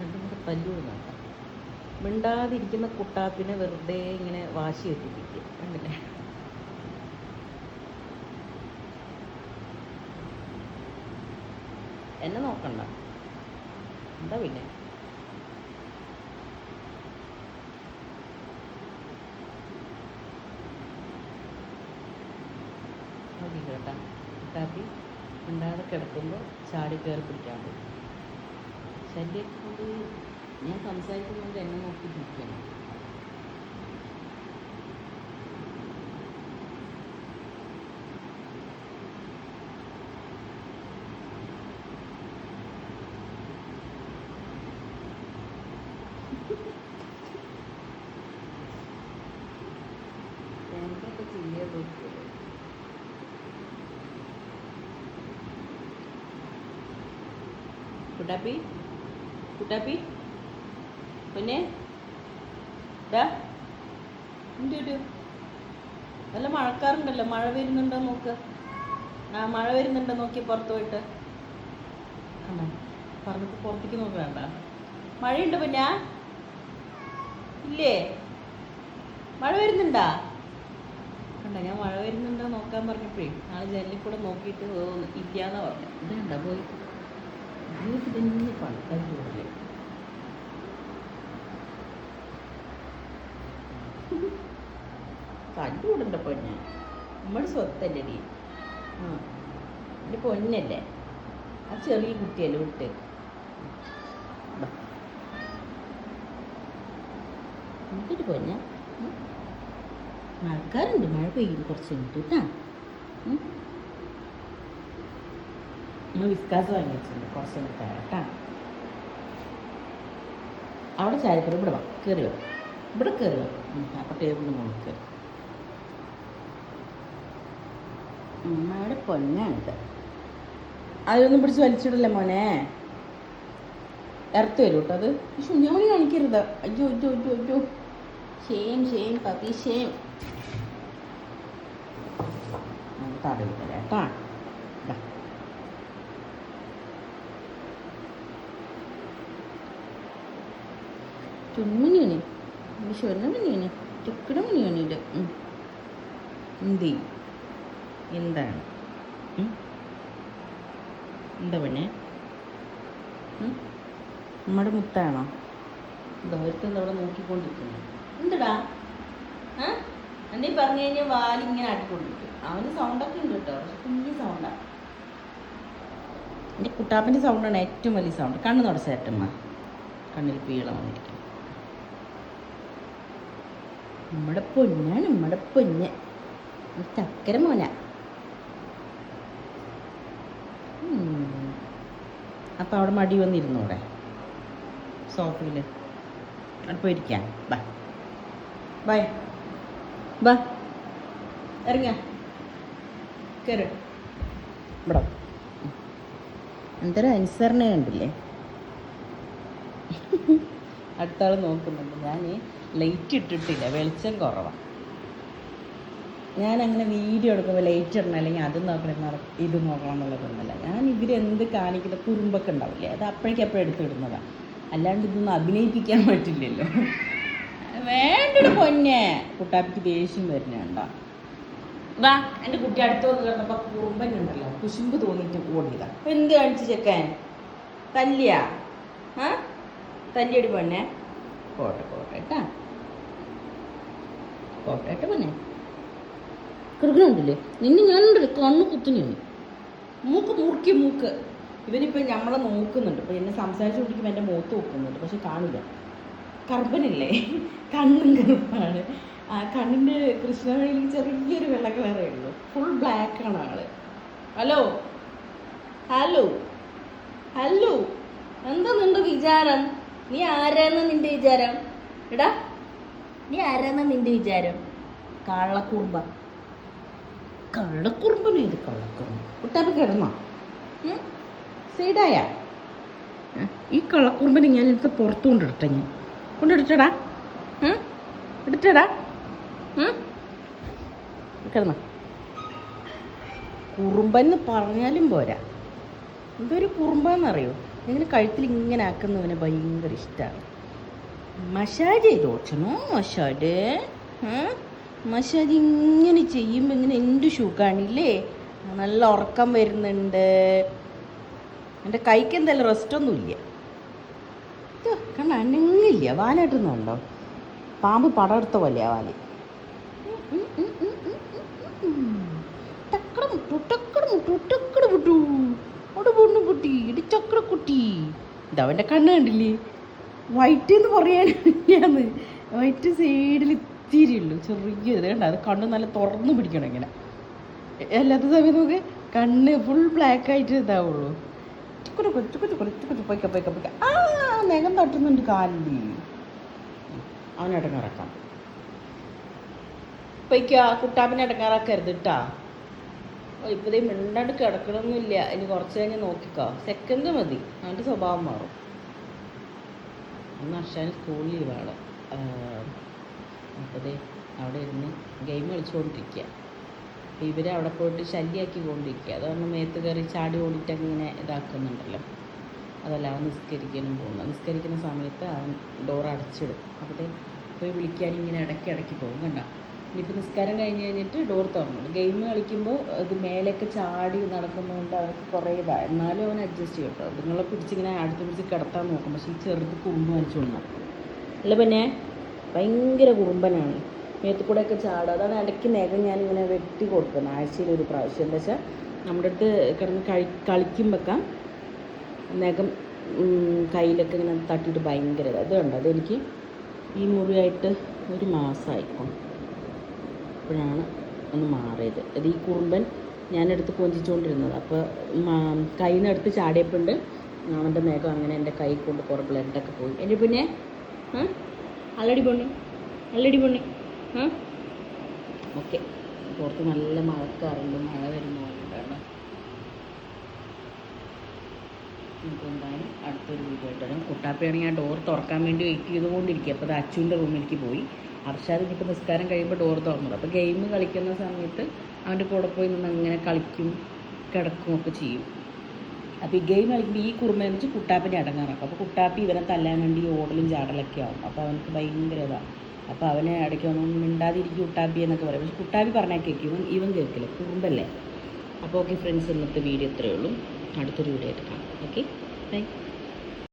രണ്ടും കൂടെ തല്ലുകൊടുന്നുണ്ട് മിണ്ടാതിരിക്കുന്ന കുട്ടാപ്പിനെ വെറുതെ ഇങ്ങനെ വാശി വെട്ടിപ്പിക്കുക കണ്ടില്ലേ? എന്നെ നോക്കണ്ട. എന്താ പിന്നെ? കേട്ടാ കുട്ടാപ്പി മിണ്ടാതെ കിടക്കുമ്പോൾ ചാടി കയറി പിടിക്കാൻ പോകും. ശല്യം കൊണ്ട് ഞാൻ സംസാരിക്കുന്നുണ്ട് എന്നെ നോക്കി നിൽക്കണം. എന്തൊക്കെ ചെയ്യാൻ നോക്കിയത് കുട്ടാപ്പി? കുട്ടാപ്പി പിന്നെ ഡാ എന്ത് നല്ല മഴക്കാറുണ്ടല്ലോ. മഴ വരുന്നുണ്ടോ നോക്ക്. ആ മഴ വരുന്നുണ്ടോ നോക്കി പുറത്ത് പോയിട്ട്. കണ്ടോ പറഞ്ഞപ്പോൾ പുറത്തേക്ക് നോക്ക് വേണ്ട. മഴയുണ്ട് പിന്നെ? ഇല്ലേ? മഴ വരുന്നുണ്ടാ? കണ്ട ഞാൻ മഴ വരുന്നുണ്ടോ നോക്കാൻ പറഞ്ഞപ്പോഴേ നാളെ ജനലിൽ കൂടെ നോക്കിയിട്ട് ഓ, ഇല്ലാന്നാ പറഞ്ഞു. ഇതുണ്ടാ പോയി. ഇത് തന്നെ പണിക്കാർ കൂടുതൽ തല്ലുകൂടണ്ട പൊന്നെ നമ്മുടെ സ്വത്തല്ലേ ഡി ആ. എന്റെ പൊന്നല്ലേ? ആ ചെറിയ കുട്ടിയല്ലേ വിട്ട്. എന്നിട്ട് പൊന്ന? മഴക്കാറുണ്ട് മഴ പെയ്യും കുറച്ച് കഴിഞ്ഞിട്ട് കേട്ടാ നമ്മൾ വിസ്കാസ് വാങ്ങി വെച്ചിട്ടുണ്ട് കുറച്ച് കഴിഞ്ഞിട്ട് കേട്ടാ. അവിടെ ചായക്കറി ഇവിടെ വാ. കയറി വാ ഇവിടെ കയറി വാ അപ്പോൾ ടേബിളിന് മുകളിൽ കയറി അമ്മയുടെ പൊന്നാണിത്. അതൊന്നും പിടിച്ച് വലിച്ചിടല്ലേ മോനെ? ഇറത്ത് വരും കേട്ടോ അത്. ശുഞ്ഞാമണി കാണിക്കരുത്. അയ്യോ അയ്യോ അയ്യോ അയ്യോ. ഷെയിം ഷെയിം പതി ഷെയിം തടവി തരാം കേട്ടാ ദാ. ചുമ്മിനിയാണ് ശൊന്നമണിയാണ് ചുക്കിടമണിയാണ് ഇത്. എന്ത് എന്താണ്? എന്താ പിന്നെ? നമ്മുടെ മുത്താണോ? ദൗരത്തെന്താ അവിടെ നോക്കിക്കൊണ്ടിരിക്കുന്നു. എന്തടാ? എന്തേ പറഞ്ഞു കഴിഞ്ഞാൽ വാലിങ്ങനെ ആട്ടിക്കൊണ്ടിരിക്കും. അവന് സൗണ്ടൊക്കെ ഉണ്ട് കേട്ടോ. പക്ഷെ കുഞ്ഞു സൗണ്ടാണ് എന്റെ കുട്ടാപ്പന്റെ സൗണ്ടാണ് ഏറ്റവും വലിയ സൗണ്ട് കണ്ണ് തുടച്ചേറ്റമ്മ കണ്ണിൽ പീളം വന്നിരിക്കും നമ്മുടെ പൊന്നാണ് നമ്മുടെ പൊന്ന്. ചക്കര മോന. അപ്പം അവിടെ മടി വന്നിരുന്നൂടെ സോഫയിൽ അവിടെ പോയിരിക്കാം. ബാ. ബൈ. വാ. എന്തൊരു അനുസരണ കണ്ടില്ലേ അടുത്താൾ നോക്കുന്നുണ്ട്. ഞാൻ ലൈറ്റ് ഇട്ടിട്ടില്ല. വെളിച്ചം കുറവാണ് ഞാൻ അങ്ങനെ വീഡിയോ എടുക്കുമ്പോൾ ലൈറ്റ് ഇടണം അല്ലെങ്കിൽ അത് നോക്കണം ഇത് നോക്കണം എന്നുള്ളതൊന്നുമല്ല. ഞാൻ ഇവരെന്ത് കാണിക്കുന്ന കുറുമ്പൊക്കെ ഉണ്ടാവില്ലേ അത് അപ്പോഴേക്കും അപ്പോഴും എടുത്തിടുന്നതാണ് അല്ലാണ്ട് ഇതൊന്നും അഭിനയിപ്പിക്കാൻ പറ്റില്ലല്ലോ. വേണ്ടൊരു പൊന്നെ. കുട്ടാപ്പിക്ക് ദേഷ്യം വരുന്നുണ്ടോ വാ എന്റെ കുട്ടി അടുത്ത് വന്ന് കിടന്നപ്പോൾ കുറുമ്പൻ ഉണ്ടല്ലോ കുശുമ്പ് തോന്നിയിട്ട് ഓടിയതാ. അപ്പം എന്ത് കാണിച്ചു ചെക്കൻ? തല്ലിയാ? ആ? തല്ലിയടി പൊന്നെ. പോട്ടെ പോട്ടെ കേട്ടാ. പോട്ടെ കേട്ടോ പൊന്നെ കിടക്കണുണ്ടല്ലേ നിന്നെ ഞാനുണ്ടല്ലോ കണ്ണ് കുത്തുന്നു മൂക്ക് മുറുക്കി മൂക്ക്. ഇവനിപ്പോൾ നമ്മളെ നോക്കുന്നുണ്ട്. ഇപ്പോൾ എന്നെ സംസാരിച്ചുകൊണ്ടിരിക്കുമ്പോൾ എന്റെ മുഖത്ത് നോക്കുന്നുണ്ട്. പക്ഷെ കാണില്ല. കറുപ്പനില്ലേ? കണ്ണും കറുപ്പാണ്. ആ കണ്ണിന്റെ കൃഷ്ണവേണിയിൽ ചെറിയൊരു വെള്ള കളറേ ഉള്ളൂ. ഫുൾ ബ്ലാക്ക് ആണ് ആൾ. ഹലോ? ഹലോ? ഹലോ? എന്താ നിന്റെ വിചാരം? നീ ആരാന്ന് നിന്റെ വിചാരം? എടാ നീ ആരാന്ന നിന്റെ വിചാരം? കള്ളക്കുറുമ്പ. കള്ളക്കുറുമ്പനോ ഇത് കള്ളക്കുറുമ്പ്? കുട്ടാപ്പ് കിടന്നോ? സൈഡായ? ഈ കള്ളക്കുറുമ്പനെ ഞാൻ എടുത്ത് പുറത്തു കൊണ്ടിടട്ടെ ഞാൻ കൊണ്ടിടട്ടടാ എടുത്തടാ. കിടന്നോ. കുറുമ്പെന്ന് പറഞ്ഞാലും പോരാ. എന്തൊരു കുറുമ്പെന്നറിയോ? ഇങ്ങനെ കഴുത്തിൽ ഇങ്ങനെ ആക്കുന്നവനെ ഭയങ്കര ഇഷ്ടമാണ് മസാജ് ചെയ്തോച്ചണോ മസാജ്? മസാജ് ഇങ്ങനെ ചെയ്യുമ്പോൾ ഇങ്ങനെ എന്ത് സുഖാണില്ലേ? നല്ല ഉറക്കം വരുന്നുണ്ട്. എന്റെ കൈക്ക് എന്തായാലും റെസ്റ്റൊന്നുമില്ല കണ്ട അനങ്ങില്ല. വാലായിട്ടുന്നുണ്ടോ? പാമ്പ് പടം എടുത്ത പോലെയാ വാൽ. ടക്കട മുട്ടു, ടക്കട മുട്ടു, ടക്കട മുട്ടു. കുട്ടി ഇതവന്റെ കണ്ണ് കണ്ടില്ലേ? വൈറ്റ് എന്ന് പറയാനാണ് വൈറ്റ് സൈഡിൽ ഇത്തിരി ഉള്ളൂ ചെറിയ ഇത് കണ്ട. അത് കണ്ണ് നല്ല തുറന്നു പിടിക്കണം ഇങ്ങനെ. അല്ലാത്ത സമയം നമുക്ക് കണ്ണ് ഫുൾ ബ്ലാക്ക് ആയിട്ട് ഇതാവുള്ളൂ. കൊച്ചു കൊച്ചു കൊച്ചു കൊച്ചു പൊയ്ക്ക പൊയ്ക്ക പൊയ്ക്ക. ആ നഖം തട്ടുന്നുണ്ട് കാലിൽ അവനടങ്ങാറാക്കാം പൊയ്ക്ക കുട്ടാപ്പിനെ അടങ്ങാറാക്കരുത് കേട്ടാ ഇപ്പൊ മിണ്ടാണ്ട് കിടക്കണമൊന്നുമില്ല ഇനി കുറച്ച് കഴിഞ്ഞ് നോക്കിക്കോ. സെക്കൻഡ് മതി. അവന്റെ സ്വഭാവം മാറും. അന്ന് അർഷാൻ സ്കൂൾ ലീവാണ് അപ്പോൾ അവിടെ ഇരുന്ന് ഗെയിം കളിച്ചുകൊണ്ടിരിക്കുക അപ്പോൾ ഇവരെ അവിടെ പോയിട്ട് ശല്യമാക്കി കൊണ്ടിരിക്കുക അത് പറഞ്ഞാൽ മേത്ത് കയറി ചാടി ഓടിയിട്ട് ഇങ്ങനെ ഇതാക്കുന്നുണ്ടല്ലോ. അതല്ല അവൻ നിസ്കരിക്കാനും പോകുന്നത് നിസ്കരിക്കുന്ന സമയത്ത് അവൻ ഡോർ അടച്ചിടും. അപ്പോൾ പോയി വിളിക്കാൻ ഇങ്ങനെ ഇടയ്ക്ക് ഇടയ്ക്ക് പോകും കണ്ട? ഇനിയിപ്പോൾ നിസ്കാരം കഴിഞ്ഞ് കഴിഞ്ഞിട്ട് ഡോർ തുറന്നു. ഗെയിം കളിക്കുമ്പോൾ ഇത് മേലേക്ക് ചാടി നടക്കുന്നതുകൊണ്ട് അവർക്ക് കുറേ ഇതാണ് എന്നാലും അവൻ അഡ്ജസ്റ്റ് ചെയ്യും കേട്ടോ നിങ്ങളെ പിടിച്ചിങ്ങനെ അടുത്ത് പിടിച്ച് കിടത്താൻ നോക്കും. പക്ഷേ ഈ ചെറുത് കുറുമ്പ് വലിച്ചുകൊണ്ട് നടക്കും അല്ല പിന്നെ ഭയങ്കര കുറുമ്പനാണ്. മേത്ത് കൂടെയൊക്കെ ചാടുക അതാണ് ഇടയ്ക്ക് നഖം ഞാനിങ്ങനെ വെട്ടി കൊടുക്കുന്നത്. ആഴ്ചയിൽ ഒരു പ്രാവശ്യം. എന്താ വെച്ചാൽ നമ്മുടെ അടുത്ത് കിടന്ന് കഴി കളിക്കുമ്പോഴൊക്കെ നഖം കയ്യിലൊക്കെ ഇങ്ങനെ തട്ടിയിട്ട് ഭയങ്കര ഇത്. കണ്ടോ? അതെനിക്ക് ഈ മുറിയായിട്ട് ഒരു മാസമായിപ്പോൾ അപ്പോഴാണ് ഒന്ന് മാറിയത്. അത് ഈ കുറുമ്പൻ ഞാനെടുത്ത് കൊഞ്ചിച്ചുകൊണ്ടിരുന്നത് അപ്പോൾ കയ്യിൽ നിന്ന് എടുത്ത് ചാടിയപ്പോണ്ട്. അവന്റെ മേഘം അങ്ങനെ എന്റെ കൈ കൊണ്ട് കുറേ ബ്ലഡൊക്കെ പോയി. എന്റെ പിന്നെ അല്ലടി പൊണ്ണി അല്ലടി പൊണ്ണി ഓക്കെ. പുറത്ത് നല്ല മഴക്കാറുണ്ട്. മഴ വരുന്നതുകൊണ്ടാണ് നമുക്ക് എന്തായാലും അടുത്തൊരു വീഡിയോ ആയിട്ട് വരാം. കുട്ടാപ്പയാണെങ്കിൽ ആ ഡോർ തുറക്കാൻ വേണ്ടി വെയിറ്റ് ചെയ്തുകൊണ്ടിരിക്കുക അപ്പോൾ അത് അച്ചുവിന്റെ റൂമിലേക്ക് പോയി. അർഷാദ് ഇനിയിപ്പോൾ നിസ്കാരം കഴിയുമ്പോൾ ഡോർ തുറന്നു. അപ്പോൾ ഗെയിം കളിക്കുന്ന സമയത്ത് അവന്റെ കൂടെ പോയി നിന്ന് അങ്ങനെ കളിക്കും കിടക്കും ഒക്കെ ചെയ്യും. അപ്പോൾ ഈ ഗെയിം കളിക്കുമ്പോൾ ഈ കുറുമെന്ന് വെച്ചാൽ കുട്ടാപ്പിന്റെ അടങ്ങാറാക്കും അപ്പോൾ കുട്ടാപ്പി ഇവനെ തല്ലാൻ വേണ്ടി ഓടലും ചാടലൊക്കെ ആവും. അപ്പോൾ അവനക്ക് ഭയങ്കര ഇതാണ് അപ്പോൾ അവനെ ഇടയ്ക്ക് ഒന്നും മിണ്ടാതിരിക്കും കുട്ടാപ്പി എന്നൊക്കെ പറയും. പക്ഷെ കുട്ടാപ്പി പറഞ്ഞാൽ കേൾക്കും ഇവൻ ഇവൻ കേൾക്കില്ല. കുറുമ്പല്ലേ? അപ്പോൾ ഓക്കെ ഫ്രണ്ട്സ് ഇന്നത്തെ വീഡിയോ ഇത്രയേ ഉള്ളൂ. അടുത്തൊരു വീഡിയോ ആയിട്ട് കാണാം. Okay bye